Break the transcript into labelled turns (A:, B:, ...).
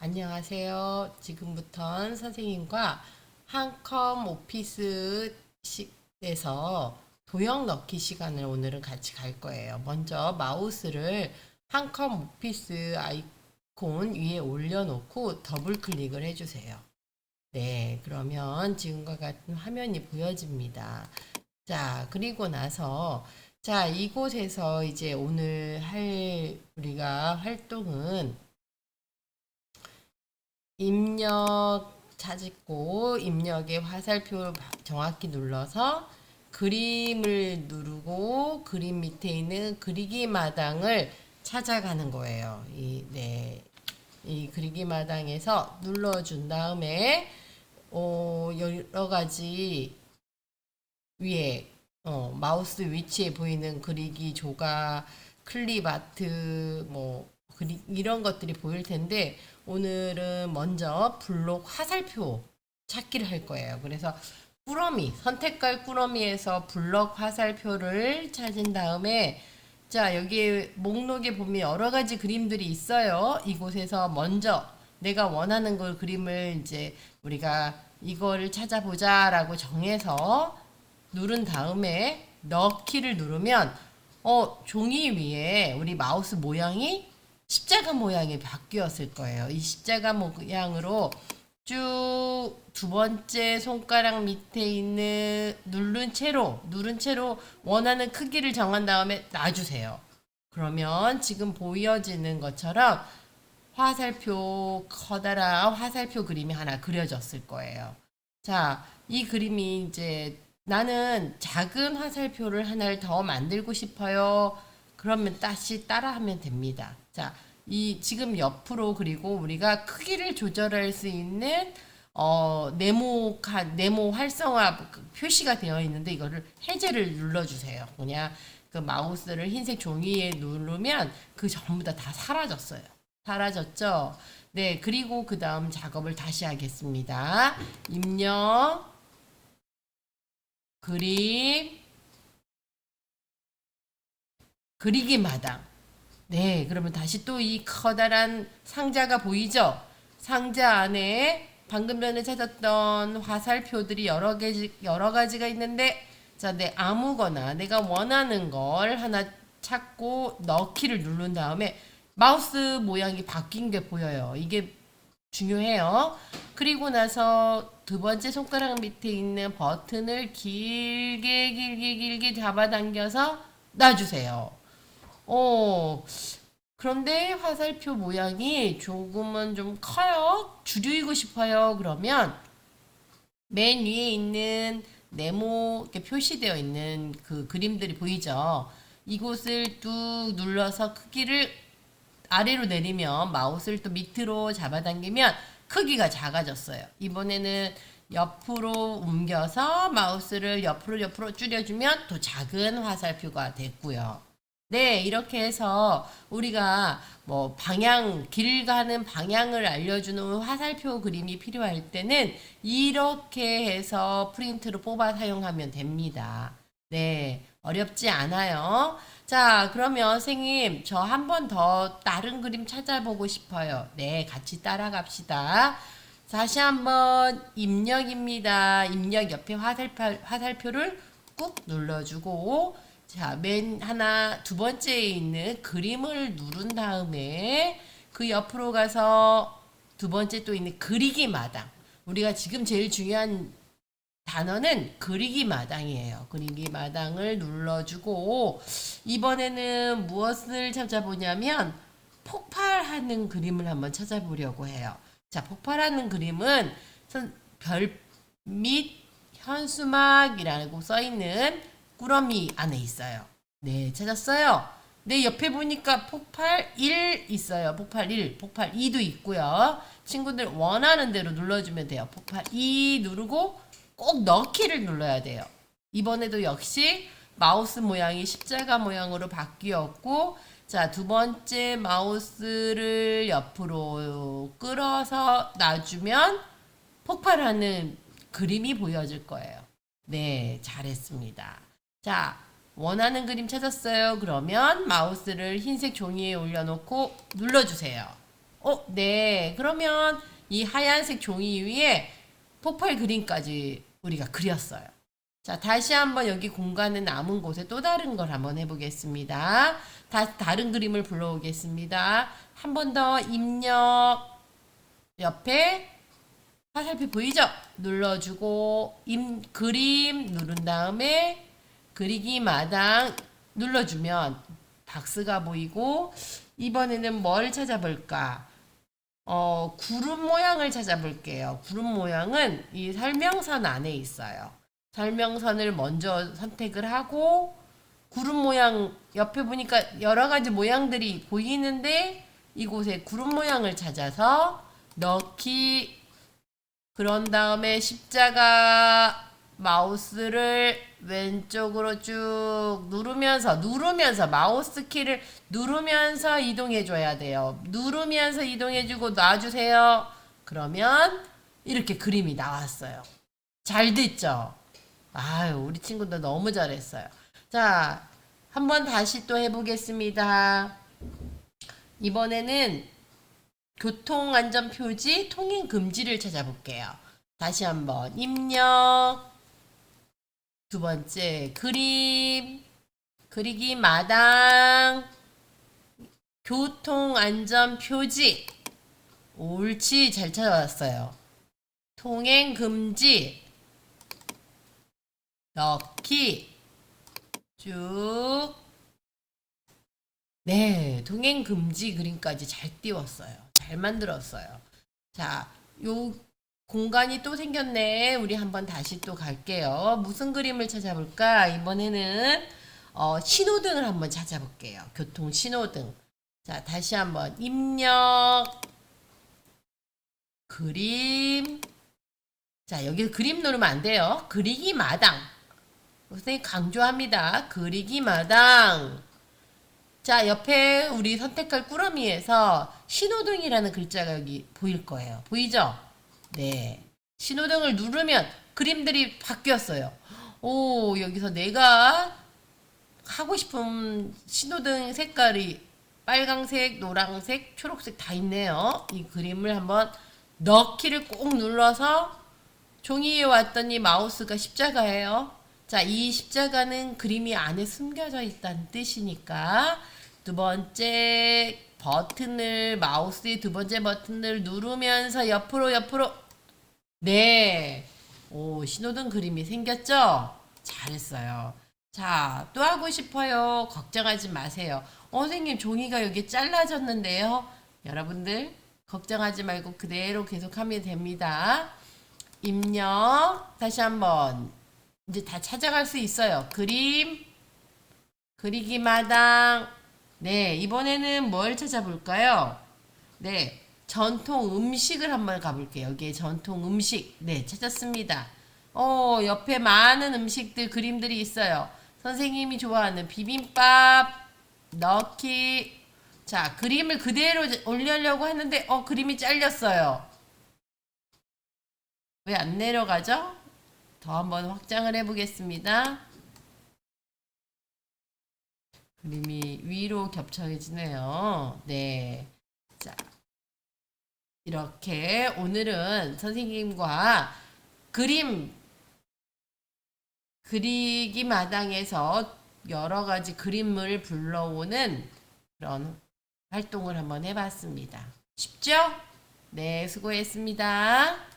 A: 안녕하세요. 지금부턴 선생님과 한컴 오피스에서 도형 넣기 시간을 오늘은 같이 갈 거예요. 먼저 마우스를 한컴 오피스 아이콘 위에 올려놓고 더블 클릭을 해주세요. 네, 그러면 지금과 같은 화면이 보여집니다. 자, 그리고 나서 자, 이곳에서 이제 오늘 할 우리가 활동은 입력 찾고 입력의 화살표 정확히 눌러서 그림을 누르고 그림 밑에 있는 그리기 마당을 찾아가는 거예요. 이, 네. 이 그리기 마당에서 눌러준 다음에 어, 여러 가지 위에 어, 마우스 위치에 보이는 그리기 조각, 클립 아트, 뭐 그리, 이런 것들이 보일 텐데 오늘은 먼저 블록 화살표 찾기를 할 거예요. 그래서 꾸러미 선택할 꾸러미에서 블록 화살표를 찾은 다음에 자 여기 목록에 보면 여러 가지 그림들이 있어요. 이곳에서 먼저 내가 원하는 걸 그림을 이제 우리가 이거를 찾아보자라고 정해서 누른 다음에 넣기를 누르면 어 종이 위에 우리 마우스 모양이 십자가 모양이 바뀌었을 거예요. 이 십자가 모양으로 쭉 두 번째 손가락 밑에 있는 누른 채로 누른 채로 원하는 크기를 정한 다음에 놔주세요. 그러면 지금 보여지는 것처럼 화살표 커다란 화살표 그림이 하나 그려졌을 거예요. 자, 이 그림이 이제 나는 작은 화살표를 하나를 더 만들고 싶어요. 그러면 다시 따라하면 됩니다. 자, 이 지금 옆으로 그리고 우리가 크기를 조절할 수 있는 어 네모칸 네모 활성화 표시가 되어 있는데 이거를 해제를 눌러주세요. 그냥 그 마우스를 흰색 종이에 누르면 그 전부 다 다 사라졌어요. 사라졌죠? 네, 그리고 그 다음 작업을 다시 하겠습니다. 입력, 그림, 그리기 마당. 네, 그러면 다시 또 이 커다란 상자가 보이죠? 상자 안에 방금 전에 찾았던 화살표들이 여러 개 여러 가지가 있는데 자, 내 아무거나 내가 원하는 걸 하나 찾고 넣기를 누른 다음에 마우스 모양이 바뀐 게 보여요. 이게 중요해요. 그리고 나서 두 번째 손가락 밑에 있는 버튼을 길게 길게 길게 잡아당겨서 놔주세요. 어, 그런데 화살표 모양이 조금은 좀 커요. 줄이고 싶어요. 그러면 맨 위에 있는 네모 이렇게 표시되어 있는 그 그림들이 보이죠? 이곳을 뚝 눌러서 크기를 아래로 내리면 마우스를 또 밑으로 잡아당기면 크기가 작아졌어요. 이번에는 옆으로 옮겨서 마우스를 옆으로 옆으로 줄여주면 또 작은 화살표가 됐고요. 네, 이렇게 해서 우리가 뭐 방향, 길 가는 방향을 알려주는 화살표 그림이 필요할 때는 이렇게 해서 프린트로 뽑아 사용하면 됩니다. 네, 어렵지 않아요. 자, 그러면 선생님, 저 한 번 더 다른 그림 찾아보고 싶어요. 네, 같이 따라갑시다. 다시 한번 입력입니다. 입력 옆에 화살표, 화살표를 꾹 눌러주고, 자, 맨 하나, 두 번째에 있는 그림을 누른 다음에 그 옆으로 가서 두 번째 또 있는 그리기 마당. 우리가 지금 제일 중요한 단어는 그리기 마당이에요. 그리기 마당을 눌러주고 이번에는 무엇을 찾아보냐면 폭발하는 그림을 한번 찾아보려고 해요. 자, 폭발하는 그림은 별빛 현수막이라고 써 있는 꾸러미 안에 있어요. 네, 찾았어요. 네, 옆에 보니까 폭발 1 있어요. 폭발 1, 폭발 2도 있고요. 친구들 원하는 대로 눌러주면 돼요. 폭발 2 누르고 꼭 넣기를 눌러야 돼요. 이번에도 역시 마우스 모양이 십자가 모양으로 바뀌었고, 자, 두 번째 마우스를 옆으로 끌어서 놔주면 폭발하는 그림이 보여질 거예요. 네, 잘했습니다. 자, 원하는 그림 찾았어요. 그러면 마우스를 흰색 종이에 올려놓고 눌러주세요. 어, 네. 그러면 이 하얀색 종이 위에 폭발 그림까지 우리가 그렸어요. 자, 다시 한번 여기 공간은 남은 곳에 또 다른 걸 한번 해보겠습니다. 다, 다른 그림을 불러오겠습니다. 한 번 더 입력 옆에 화살표 보이죠? 눌러주고 임, 그림 누른 다음에 그리기 마당 눌러주면 박스가 보이고 이번에는 뭘 찾아볼까? 어, 구름 모양을 찾아볼게요. 구름 모양은 이 설명선 안에 있어요. 설명선을 먼저 선택을 하고 구름 모양 옆에 보니까 여러 가지 모양들이 보이는데 이곳에 구름 모양을 찾아서 넣기 그런 다음에 십자가 마우스를 왼쪽으로 쭉 누르면서 누르면서 마우스 키를 누르면서 이동해 줘야 돼요. 누르면서 이동해 주고 놔주세요. 그러면 이렇게 그림이 나왔어요. 잘 됐죠? 아유, 우리 친구들 너무 잘했어요. 자, 한번 다시 또 해보겠습니다. 이번에는 교통안전표지 통행 금지를 찾아볼게요. 다시 한번 입력. 두 번째 그림. 그리기 마당. 교통안전 표지. 옳지, 잘 찾아왔어요. 통행 금지. 넣기. 쭉. 네, 동행 금지 그림까지 잘 띄웠어요. 잘 만들었어요. 자, 요 공간이 또 생겼네. 우리 한번 다시 또 갈게요. 무슨 그림을 찾아볼까? 이번에는 어, 신호등을 한번 찾아볼게요. 교통 신호등. 자, 다시 한번 입력. 그림. 자, 여기 그림 누르면 안 돼요. 그리기 마당. 선생님 강조합니다. 그리기 마당. 자, 옆에 우리 선택할 꾸러미에서 신호등이라는 글자가 여기 보일 거예요. 보이죠? 네. 신호등을 누르면 그림들이 바뀌었어요. 오, 여기서 내가 하고 싶은 신호등 색깔이 빨강색, 노란색, 초록색 다 있네요. 이 그림을 한번 넣기를 꼭 눌러서 종이에 왔더니 마우스가 십자가예요. 자, 이 십자가는 그림이 안에 숨겨져 있다는 뜻이니까 두 번째 버튼을 마우스의 두 번째 버튼을 누르면서 옆으로 옆으로 네. 오, 신호등 그림이 생겼죠? 잘했어요. 자, 또 하고 싶어요. 걱정하지 마세요. 어, 선생님, 종이가 여기 잘라졌는데요. 여러분들, 걱정하지 말고 그대로 계속하면 됩니다. 입력. 다시 한번. 이제 다 찾아갈 수 있어요. 그림. 그리기 마당. 네, 이번에는 뭘 찾아볼까요? 네, 전통 음식을 한번 가볼게요. 여기에 전통 음식. 네, 찾았습니다. 어, 옆에 많은 음식들, 그림들이 있어요. 선생님이 좋아하는 비빔밥, 넣기. 자, 그림을 그대로 올리려고 하는데, 어, 그림이 잘렸어요. 왜 안 내려가죠? 더 한번 확장을 해보겠습니다. 그림이 위로 겹쳐지네요. 네. 자. 이렇게 오늘은 선생님과 그림 그리기 마당에서 여러 가지 그림을 불러오는 그런 활동을 한번 해봤습니다. 쉽죠? 네, 수고했습니다.